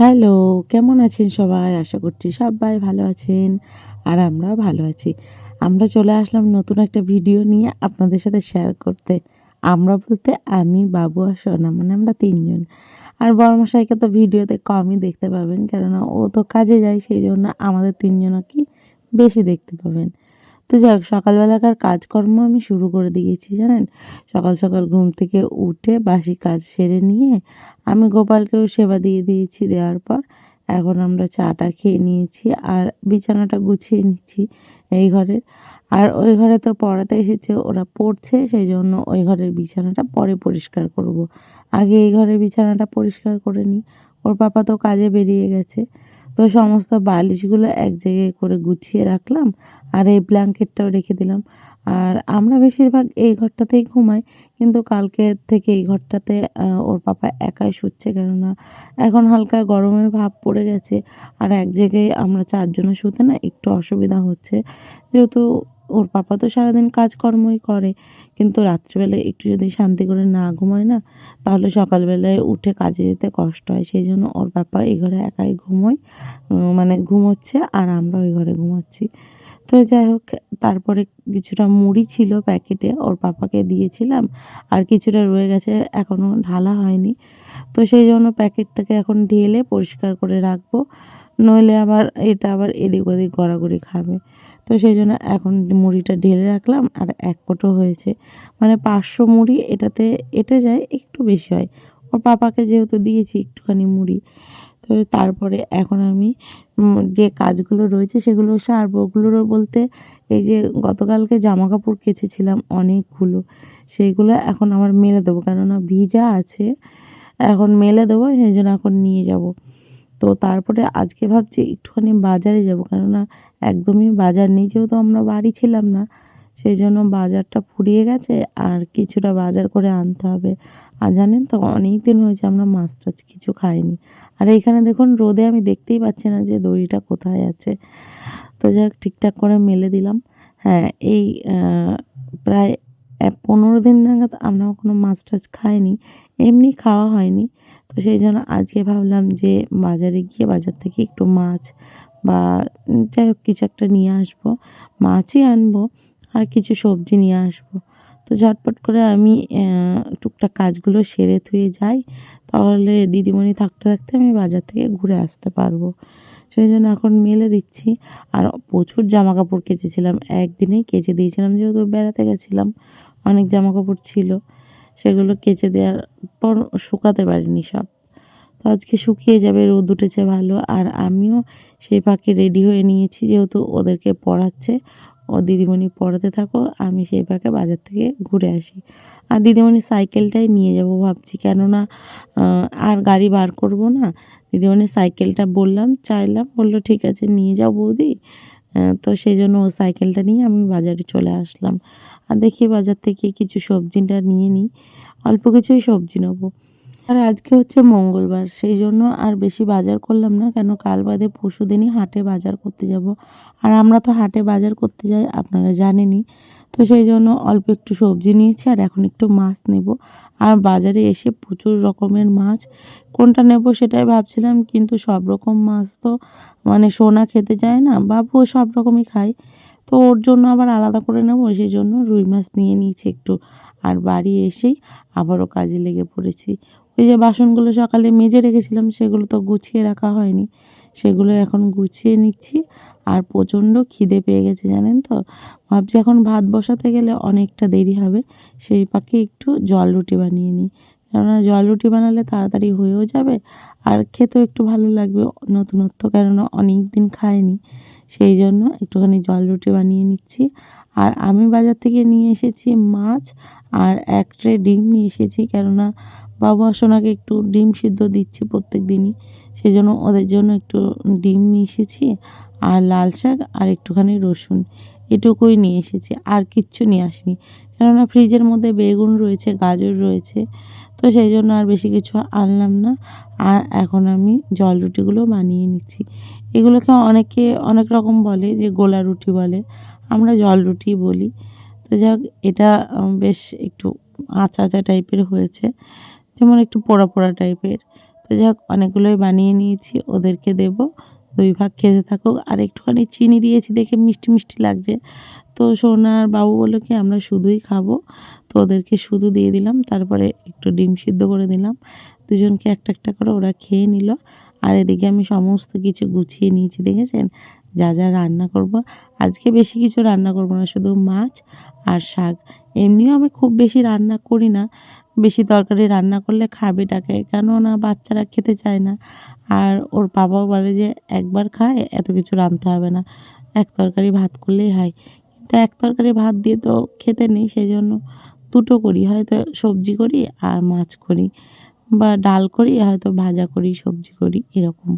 Hello, কেমন আছেন সবাই? আশা করছি সবাই ভালো আছেন আর আমরাও ভালো আছি। আমরা চলে আসলাম নতুন একটা ভিডিও নিয়ে আপনাদের সাথে শেয়ার করতে। আমরা বলতে আমি, বাবু আর সোনা মানে আমরা তিনজন। আর বড়মশাইকে তো ভিডিওতে কমই দেখতে পাবেন, কেননা ও তো কাজে যায়, সেই জন্য আমাদের তিনজন তিনজনকেই বেশি দেখতে পাবেন। তো যাই হোক, সকালবেলাকার কাজকর্ম আমি শুরু করে দিয়েছি, জানেন? সকাল সকাল ঘুম থেকে উঠে বাসি কাজ সেরে নিয়ে আমি গোপালকেও সেবা দিয়ে দিয়েছি দেওয়ার পর। এখন আমরা চাটা খেয়ে নিয়েছি আর বিছানাটা গুছিয়ে নিচ্ছি এই ঘরের আর ওই ঘরে তো পড়াতে এসেছে, ওরা পড়ছে সেই জন্য ওই ঘরের বিছানাটা পরে পরিষ্কার করব। আগে এই ঘরের বিছানাটা পরিষ্কার করে নিই। ওর পাপা তো কাজে বেরিয়ে গেছে। তো সমস্ত বালিশগুলো এক জায়গায় করে গুছিয়ে রাখলাম আর এই ব্ল্যাঙ্কেটটাও রেখে দিলাম। আর আমরা বেশিরভাগ এই ঘরটাতেই ঘুমাই, কিন্তু কালকে থেকে এই ঘরটাতে ওর পাপা একাই শুচ্ছে কেননা এখন হালকা গরমের ভাব পড়ে গেছে। আর এক জায়গায় আমরা চারজনে শুতে না একটু অসুবিধা হচ্ছে। যেহেতু ওর পাপা তো সারাদিন কাজকর্মই করে, কিন্তু রাত্রিবেলায় একটু যদি শান্তি করে না ঘুমায় না, তাহলে সকালবেলায় উঠে কাজে যেতে কষ্ট হয়। সেই জন্য ওর পাপা এই ঘরে একাই ঘুমোয় মানে ঘুমোচ্ছে আর আমরা ওই ঘরে ঘুমাচ্ছি। তো যাই হোক, তারপরে কিছুটা মুড়ি ছিল প্যাকেটে, ওর পাপাকে দিয়েছিলাম আর কিছুটা রয়ে গেছে এখনও ঢালা হয়নি। তো সেই জন্য প্যাকেট থেকে এখন ঢেলে পরিষ্কার করে রাখব। নইলে আবার এটা আবার এদিক ওদিক গড়াগড়ি খাবে। তো সেই জন্য এখন মুড়িটা ঢেলে রাখলাম আর এক কোটো হয়েছে। মানে পাঁচশো মুড়ি এটাতে, এটে যায় একটু বেশি হয়। ওর পাপাকে যেহেতু দিয়েছি একটুখানি মুড়ি, তো তারপরে এখন আমি যে কাজগুলো রয়েছে সেগুলো সারবো। ওগুলোরও বলতে এই যে গতকালকে জামা কাপড় কেচেছিলাম অনেকগুলো সেইগুলো এখন আমার মেলে দেবো। কেননা ভিজা আছে, এখন মেলে দেবো, সেই জন্য এখন নিয়ে যাব। তো তারপরে আজকে ভাবছি একটুখানি বাজারে যাব, কেননা একদমই বাজার নেই যেহেতু আমরা বাড়ি ছিলাম না। সেই জন্য বাজারটা ফুরিয়ে গেছে আর কিছুটা বাজার করে আনতে হবে। আর জানেন তো অনেক দিন হয়েছে আমরা মাছ টাছ কিছু খাইনি। আর এখানে দেখুন, রোদে আমি দেখতেই পাচ্ছি না যে দড়িটা কোথায় আছে। তো যাই হোক ঠিকঠাক করে মেলে দিলাম। হ্যাঁ এই প্রায় পনেরো দিন নাগাদ আমরা কোনো মাছ টাছ খাইনি। এমনি খাওয়া হয়নি। তো সেই জন্য আজকে ভাবলাম যে বাজারে গিয়ে বাজার থেকে একটু মাছ বা যাই হোক কিছু একটা নিয়ে আসব। মাছই আনব আর কিছু সবজি নিয়ে আসব। তো ঝটপট করে আমি টুকটাক কাজগুলো সেরে থুয়ে যাই। তাহলে দিদিমণি থাকতে থাকতে আমি বাজার থেকে ঘুরে আসতে পারব। সেই জন্য এখন মেলে দিচ্ছি। আর প্রচুর জামা কাপড় কেচেছিলাম। একদিনেই কেচে দিয়েছিলাম, যেহেতু বেড়াতে গেছিলাম। অনেক জামা কাপড় ছিল। সেগুলো কেচে দেওয়ার পর শুকাতে পারিনি সব। তো আজকে শুকিয়ে যাবে, রোদ উঠেছে ভালো। আর আমিও সেই ফাঁকে রেডি হয়ে নিয়েছি, যেহেতু ওদেরকে পড়াচ্ছে। ও দিদিমণি পড়াতে থাকো, আমি সেই ফাঁকে বাজার থেকে ঘুরে আসি। আর দিদিমণি সাইকেলটাই নিয়ে যাব ভাবছি, কেননা আর গাড়ি বার করব না। দিদিমণি সাইকেলটা বললাম, চাইলাম, বলল, ঠিক আছে, নিয়ে যাও বৌদি। তো সেই জন্য ও সাইকেলটা নিয়ে আমি বাজারে চলে আসলাম। আর দেখি বাজার থেকে কিছু সবজিটা নিয়ে নিই। অল্প কিছুই সবজি নেব। আর আজকে হচ্ছে মঙ্গলবার, সেই জন্য আর বেশি বাজার করলাম না, কেন কাল বাদে পরশু দিনই হাটে বাজার করতে যাব। আর আমরা তো হাটে বাজার করতে যাই, আপনারা জানেনই। তো সেই জন্য অল্প একটু সবজি নিয়েছি, আর এখন একটু মাছ নেব। আর বাজারে এসে প্রচুর রকমের মাছ। কোনটা নেব সেটাই ভাবছিলাম, কিন্তু সব রকম মাছ তো মানে সোনা খেতে চায় না। বাবুও সব রকমই খায়। তো ওর জন্য আবার আলাদা করে নেব সেই জন্য রুই মাছ নিয়ে নিয়েছি একটু। আর বাড়ি এসেই আবারও কাজে লেগে পড়েছি। ওই যে বাসনগুলো সকালে মেজে রেখেছিলাম, সেগুলো তো গুছিয়ে রাখা হয়নি। সেগুলো এখন গুছিয়ে নিচ্ছি। আর প্রচণ্ড খিদে পেয়ে গেছে, জানেন তো? ভাবছি এখন ভাত বসাতে গেলে অনেকটা দেরি হবে। সেই পাখি একটু জল রুটি বানিয়ে নিই। কেননা জল রুটি বানালে তাড়াতাড়ি হয়েও যাবে আর খেতেও একটু ভালো লাগবে, নতুনত্ব কেননা অনেক দিন খায়নি সেই জন্য একটুখানি জল রুটি বানিয়ে নিচ্ছি। আর আমি বাজার থেকে নিয়ে এসেছি মাছ আর এক ট্রে ডিম নিয়ে এসেছি। কেননা বাবু সোনাকে একটু ডিম সিদ্ধ দিচ্ছি প্রত্যেক দিনই। সেই জন্য ওদের জন্য একটু ডিম নিয়ে এসেছি। আর লাল শাক আর একটুখানি রসুন এটুকুই নিয়ে এসেছি, আর কিচ্ছু নিয়ে আসিনি। কেননা ফ্রিজের মধ্যে বেগুন রয়েছে, গাজর রয়েছে, তো সেই জন্য আর বেশি কিছু আনলাম না। আর এখন আমি জল রুটিগুলো বানিয়ে নিচ্ছি। এগুলোকে অনেকে অনেক রকম বলে, যে গোলা রুটি বলে, আমরা জল রুটি বলি। তো যাক, এটা বেশ একটু আচা আচা টাইপের হয়েছে, যেমন একটু পোড়া পোড়া টাইপের। তো হোক অনেকগুলোই বানিয়ে নিয়েছি, ওদেরকে দেব। দুই ভাগ খেতে থাকুক। আর একটুখানি চিনি দিয়েছি দেখে মিষ্টি মিষ্টি লাগছে। তো সোনার বাবু বলল কি, আমরা শুধুই খাব। তো ওদেরকে শুধু দিয়ে দিলাম। তারপরে একটু ডিম সিদ্ধ করে দিলাম। দুজনকে একটা একটা করে ওরা খেয়ে নিল। আর এদিকে আমি সমস্ত কিছু গুছিয়ে নিয়েছি, দেখেছেন? যা যা রান্না করব। আজকে বেশি কিছু রান্না করব না, শুধু মাছ আর শাক। এমনিও আমি খুব বেশি রান্না করি না। বেশি তরকারি রান্না করলে খাবে ডাকে। কেননা বাচ্চারা খেতে চায় না। আর ওর বাবাও বলে যে, একবার খায়, এত কিছু রাঁধতে হবে না। এক তরকারি ভাত করলেই হয়। কিন্তু এক তরকারি ভাত দিয়ে তো খেতে নেই সেই জন্য দুটো করি। হয়তো সবজি করি আর মাছ করি বা ডাল করি, হয়তো ভাজা করি, সবজি করি, এরকম।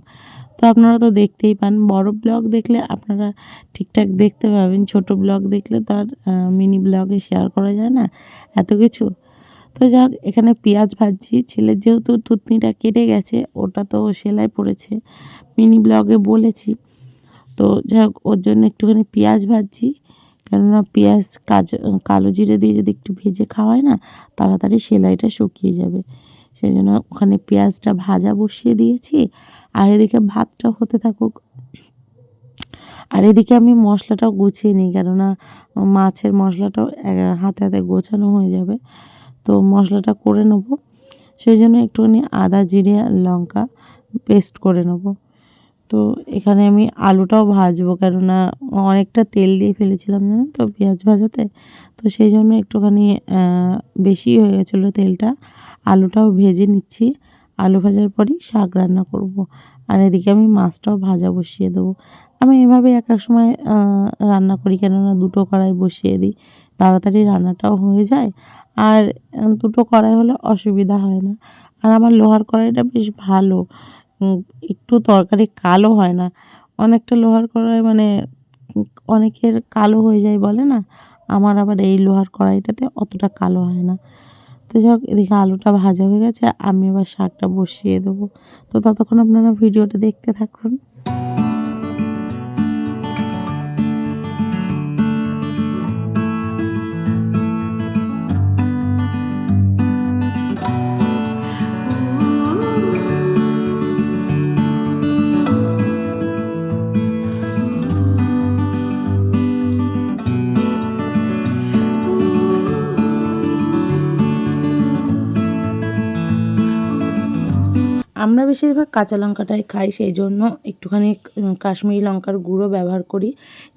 তো আপনারা তো দেখতেই পান, বড় ব্লগ দেখলে আপনারা ঠিকঠাক দেখতে পাবেন। ছোট ব্লগ দেখলে তো আর মিনি ব্লগে শেয়ার করা যায় না। এত কিছু তো যাক, এখানে পেঁয়াজ ভাজছি। ছেলের যেহেতু থুতনিটা কেটে গেছে, ওটা তো সেলাই পড়েছে। মিনি ব্লগে বলেছি। তো যাক, ওর জন্য একটুখানি পেঁয়াজ ভাজছি। কেননা পেঁয়াজ কাজ, কালো জিরে দিয়ে যদি একটু ভেজে খাওয়ায় না, তাড়াতাড়ি সেলাইটা শুকিয়ে যাবে। সেই জন্য ওখানে পেঁয়াজটা ভাজা বসিয়ে দিয়েছি। আর এদিকে ভাতটা হতে থাকুক। আর এদিকে আমি মশলাটাও গুছিয়ে নিই, কেননা মাছের মশলাটাও হাতে হাতে গোছানো হয়ে যাবে। তো মশলাটা করে নেব। সেই জন্য একটুখানি আদা, জিরে, লঙ্কা পেস্ট করে নেব। তো এখানে আমি আলুটাও ভাজবো কেননা অনেকটা তেল দিয়ে ফেলেছিলাম জানেন তো পেঁয়াজ ভাজাতে। তো সেই জন্য একটুখানি বেশি হয়ে গেছিল তেলটা। আলুটাও ভেজে নিচ্ছি। আলু ভাজার পরই শাক রান্না করব। আর এদিকে আমি মাছটাও ভাজা বসিয়ে দেবো। আমি এভাবে এক এক সময় রান্না করি কেননা দুটো কড়াই বসিয়ে দিই। তাড়াতাড়ি রান্নাটাও হয়ে যায়। আর দুটো কড়াই হলে অসুবিধা হয় না। আর আমার লোহার কড়াইটা বেশ ভালো। একটু তরকারি কালো হয় না। অনেকটা লোহার কড়াই মানে অনেকের কালো হয়ে যায় বলে না। আমার আবার এই লোহার কড়াইটাতে অতটা কালো হয় না। তো যাই হোক, এদিকে আলুটা ভাজা হয়ে গেছে। আমি এবার শাকটা বসিয়ে দেবো। তো ততক্ষণ আপনারা ভিডিওটা দেখতে থাকুন। আমরা বেশিরভাগ কাঁচা লঙ্কাটাই খাই সেই জন্য একটুখানি কাশ্মীরি লঙ্কার গুঁড়ো ব্যবহার করি।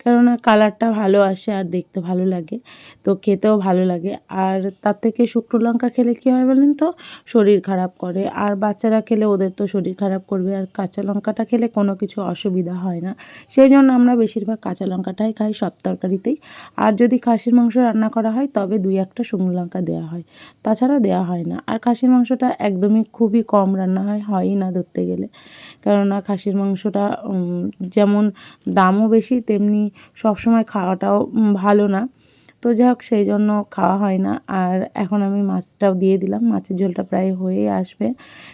কেননা কালারটা ভালো আসে আর দেখতে ভালো লাগে, তো খেতেও ভালো লাগে। আর তার থেকে শুকনো লঙ্কা খেলে কী হয় বলেন তো? শরীর খারাপ করে। আর বাচ্চারা খেলে ওদের তো শরীর খারাপ করবে। আর কাঁচা লঙ্কাটা খেলে কোনো কিছু অসুবিধা হয় না। সেই জন্য আমরা বেশিরভাগ কাঁচা লঙ্কাটাই খাই সব তরকারিতেই। আর যদি খাসির মাংস রান্না করা হয়, তবে দুই একটা শুকনো লঙ্কা দেওয়া হয়। তাছাড়া দেওয়া হয় না। আর খাসির মাংসটা একদমই খুবই কম রান্না হয়, হয়ই না ধরতে গেলে। কেননা খাসির মাংসটা যেমন দামও বেশি, তেমনি সবসময় খাওয়াটাও ভালো না। তো যাই হোক সেই জন্য খাওয়া হয় না। আর এখন আমি মাছটাও দিয়ে দিলাম। মাছের ঝোলটা প্রায় হয়েই আসবে।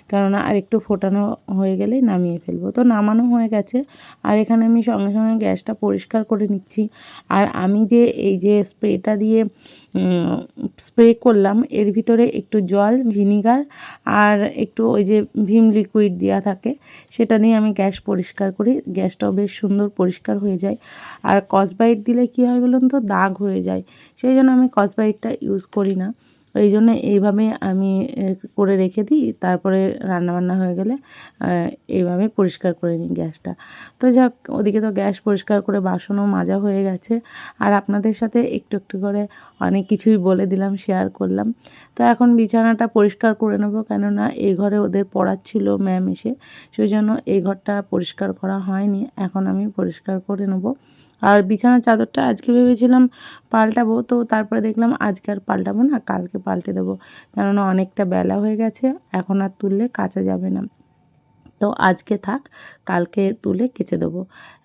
কেননা আর একটু ফোটানো হয়ে গেলেই নামিয়ে ফেলব। তো নামানো হয়ে গেছে। আর এখানে আমি সঙ্গে সঙ্গে গ্যাসটা পরিষ্কার করে নিচ্ছি। আর আমি যে, এই যে স্প্রেটা দিয়ে স্প্রে করলাম। এর ভিতরে একটু জল, ভিনিগার আর একটু ওই যে ভিম লিকুইড দেওয়া থাকে, সেটা নিয়ে আমি গ্যাস পরিষ্কার করি। গ্যাসটাও বেশ সুন্দর পরিষ্কার হয়ে যায়। আর কসবাইট দিলে কী হয় বলুন তো? দাগ হয়ে যায়। সেই জন্য আমি কসবাইটটা ইউজ করি না। এই জন্য এইভাবে আমি করে রেখে দিই। তারপরে রান্নাবান্না হয়ে গেলে এইভাবে পরিষ্কার করে নিই গ্যাসটা। তো যাক, ওদিকে তো গ্যাস পরিষ্কার করে বাসনও মাজা হয়ে গেছে। আর আপনাদের সাথে একটু একটু করে অনেক কিছুই বলে দিলাম শেয়ার করলাম। তো এখন বিছানাটা পরিষ্কার করে নেব, কেননা এই ঘরে ওদের পড়াচ্ছিল ম্যাম এসে। সেই জন্য এই ঘরটা পরিষ্কার করা হয়নি। এখন আমি পরিষ্কার করে নেব। আর বিছানার চাদরটা আজকে ভেবেছিলাম পাল্টাবো, তো তারপরে দেখলাম আজকে আর পাল্টাবো না, কালকে পাল্টে দেবো। কেননা অনেকটা বেলা হয়ে গেছে, এখন আর তুললে কাচা যাবে না। তো আজকে থাক, কালকে তুলে কেচে দেবো।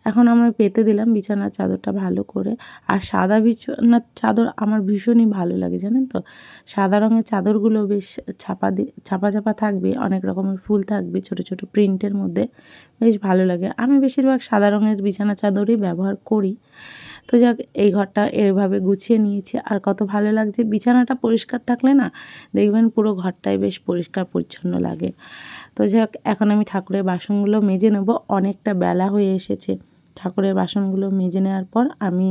এখন আমরা পেতে দিলাম বিছানার চাদরটা ভালো করে। আর সাদা বিছানার চাদর আমার ভীষণই ভালো লাগে, জানেন তো? সাদা রঙের চাদরগুলো বেশ ছাপা ছাপা ছাপা থাকবে, অনেক রকমের ফুল থাকবে ছোট ছোট প্রিন্টের মধ্যে। বেশ ভালো লাগে। আমি বেশিরভাগ সাদা রঙের বিছানা চাদরই ব্যবহার করি। তো যাক, এই ঘরটা এভাবে গুছিয়ে নিয়েছি। আর কত ভালো লাগছে, বিছানাটা পরিষ্কার থাকলে না, দেখবেন পুরো ঘরটাই বেশ পরিষ্কার পরিচ্ছন্ন লাগে। তো যাক, এখন আমি ঠাকুরের বাসনগুলো মেজে নেব, অনেকটা বেলা হয়ে এসেছে। ঠাকুরের বাসনগুলো মেজে নেওয়ার পর আমি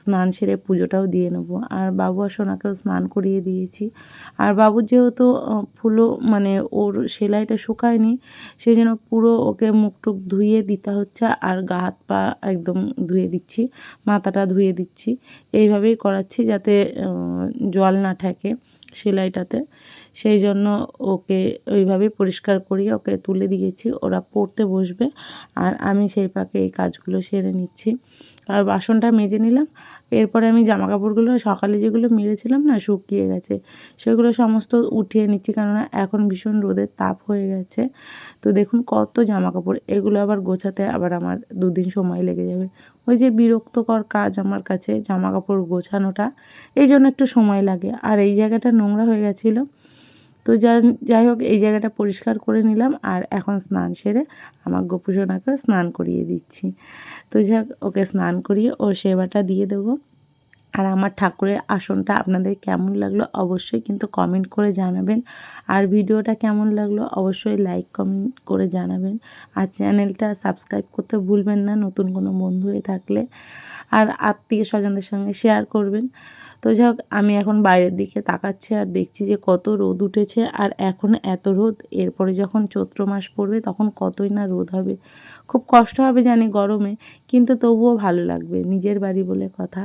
স্নান সেরে পুজোটাও দিয়ে নেব। আর বাবু আর সোনাকেও স্নান করিয়ে দিয়েছি। আর বাবু যেহেতু আহ, ফুলো মানে ওর সেলাইটা শুকায়নি সেই জন্য পুরো ওকে মুখ টুক ধুয়ে দিতে হচ্ছে আর গা হাত পা একদম ধুয়ে দিচ্ছি মাথাটা ধুয়ে দিচ্ছি। এইভাবেই করাচ্ছি যাতে জল না থাকে সেলাইটাতে। সেই জন্য ওকে ওইভাবে পরিষ্কার করিয়ে ওকে তুলে দিয়েছি। ওরা পড়তে বসবে। আর আমি সেই পাকে এই কাজগুলো সেরে নিচ্ছি। আর বাসনটা মেজে নিলাম। এরপরে আমি জামা কাপড়গুলো সকালে যেগুলো মেরেছিলাম না, শুকিয়ে গেছে। সেগুলো সমস্ত উঠিয়ে নিচ্ছি। কেননা এখন ভীষণ রোদের তাপ হয়ে গেছে। তো দেখুন কত জামা কাপড় এগুলো আবার গোছাতে আবার আমার দুদিন সময় লেগে যাবে। ওই যে বিরক্তকর কাজ আমার কাছে জামা কাপড় গোছানোটা। এই জন্য একটু সময় লাগে। আর এই জায়গাটা নোংরা হয়ে গেছিল। তো যাই হোক, এই জায়গাটা পরিষ্কার করে নিলাম আর এখন স্নান সেরে আমার গোপুসোনাকে স্নান করিয়ে দিচ্ছি। তো যাক ওকে স্নান করিয়ে ও সেবাটা দিয়ে দেবো। আর আমার ঠাকুরের আসনটা আপনাদের কেমন লাগল অবশ্যই কিন্তু কমেন্ট করে জানাবেন। আর ভিডিওটা কেমন লাগল অবশ্যই লাইক কমেন্ট করে জানাবেন। আর চ্যানেলটা সাবস্ক্রাইব করতে ভুলবেন না, নতুন কোনো বন্ধু হয়ে থাকলে। আর আত্মীয় স্বজনদের সঙ্গে শেয়ার করবেন। তো যাই আমি এখন বাইরের দিকে তাকাচ্ছি আর দেখছি যে কত রোদ উঠেছে আর এখন এত রোদ, এরপরে যখন চৈত্র মাস পড়বে তখন কতই না রোদ হবে। খুব কষ্ট হবে জানি গরমে, কিন্তু তবুও ভালো লাগবে, নিজের বাড়ি বলে কথা।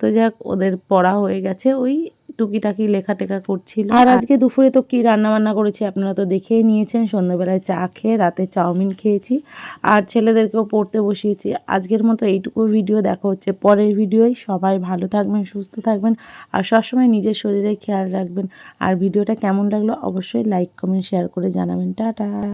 তো যাক, ওদের পড়া হয়ে গেছে ওই টুকিটাকি লেখা টেখা করছিল। আর আজকে দুপুরে তো কি রান্না বান্না করেছি আপনারা তো দেখেই নিয়েছেন সন্ধ্যাবেলায় চা খেয়ে রাতে চাউমিন খেয়েছি। আর ছেলেদেরকেও পড়তে বসিয়েছি। আজকের মতো এইটুকু ভিডিও দেখা হচ্ছে পরের ভিডিওয়। সবাই ভালো থাকবেন সুস্থ থাকবেন আর সবসময় নিজের শরীরের খেয়াল রাখবেন। আর ভিডিওটা কেমন লাগল অবশ্যই লাইক কমেন্ট শেয়ার করে জানাবেন। টাটা।